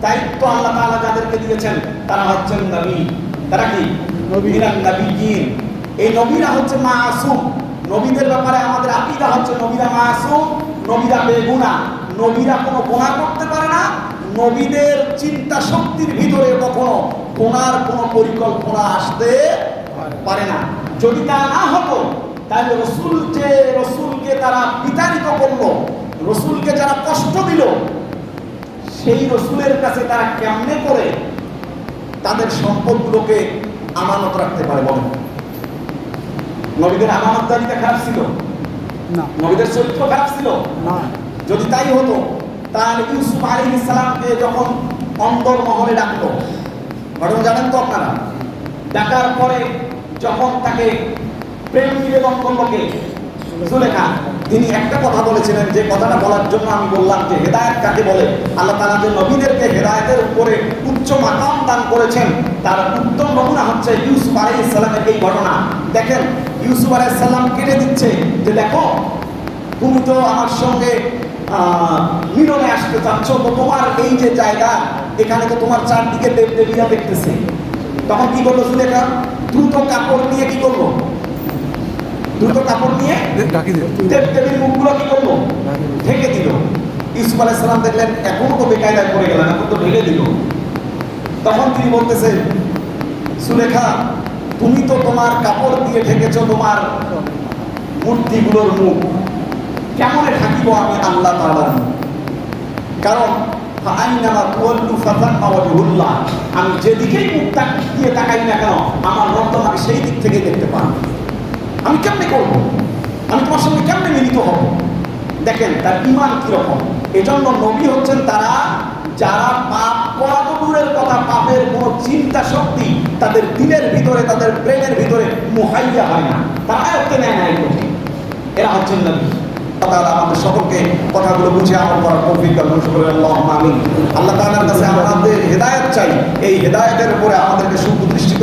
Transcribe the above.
দায়িত্ব আল্লাহ তাআলা যাদেরকে দিয়েছেন তারা হচ্ছেন নবী। তারা কি? নবী। মিনান নবীয়িন এই নবীরা হচ্ছে মাসুম। নবীদের ব্যাপারে আমাদের আকীদা হচ্ছে নবীরা মাসুম নবীরা বেগুনা। নবীরা কোনো গুনাহ করতে পারে না। নবীদের চিন্তা শক্তির ভিতরে কখনো গুনার কোনো পরিকল্পনা আসতে পারে না। যদি তা না হতো তাহলে রসুল যে রসুলকে তারা বিতাড়িত করল। রসুলকে যারা কষ্ট দিল সেই রসুলের কাছে তারা কেমনে করে তাদের সম্পদগুলোকে আমানত রাখতে পারে বলেন? নবীদের আমানতদারিতা খারাপ ছিল? না। নবীদের চরিত্র খারাপ ছিল? না। যদি তাই হতো তাহলে ইউসুফ আলী ইসলামকে যখন অন্তর মহলে ডাকলো ঘটনা জানেন তো আপনারা? ডাকার পরে যখন তাকে প্রেম নিবেদন করল কে? জুলেখা। তিনি একটা কথা বলেছিলেন, যে কথাটা বলার জন্য আমি বললাম যে হেদায়েত কাকে বলে? আল্লাহ তাআলা যে নবীদেরকে হেদায়েতের উপরে উচ্চ মাকাম দান করেছেন, তার উত্তম নমুনা হচ্ছে ইউসুফ আলাইহিস সালামের এই ঘটনা। দেখেন, ইউসুফ আলাইহিস সালাম কেটে দিচ্ছে যে, দেখো, তুমি তো আমার সঙ্গে মিলনে আসতে চাচ্ছ, তো তোমার এই যে জায়গা, এখানে তো তোমার চারদিকে দেব দেবীরা দেখতেছে। তখন কি করল সুলেখা দ্রুত কাপড় নিয়ে কি করল? দ্রুত কাপড় নিয়ে ডাকি দে দেব দেবীর মুখগুলো কি করল? ঢেকে দিল। ইউসুফ আলাইহিস সালাম দেখলেন এখনও তো বেকায়দায় পড়ে গেলেন এখন তো ঢেকে দিল। তখন তিনি বলতেছেন সুলেখা তুমি তো তোমার কাপড় দিয়ে ঢেকেছো তোমার মূর্তিগুলোর মুখ। কেমন থাকিব আমি আল্লাহ তাআলার মুখ? কারণ আমি যেদিকেই মুখ দিয়ে তাকাই না কেন আমার রব আমাকে সেই দিক থেকে দেখতে পান। আমি কেমনে করব? আমি তোমার সঙ্গে কেমনে মিলিত হব? দেখেন, তার ইমান কীরকম? এজন্য নবী হচ্ছেন তারা, যারা পাপ করা দূরের কথা, পাপের কোনো চিন্তা শক্তি তাদের দিলের ভিতরে, তাদের ব্রেনের ভিতরে মুহাইয়া হয় না। তারা আয়ত্তে নেয় না এগুলো এরা হচ্ছেন নবী। আমাদের সকলকে কথাগুলো বুঝে আমিন। আল্লাহ কাছে হেদায়েত চাই। এই হেদায়েতের উপরে আমাদেরকে সুপ্রতিষ্ঠিত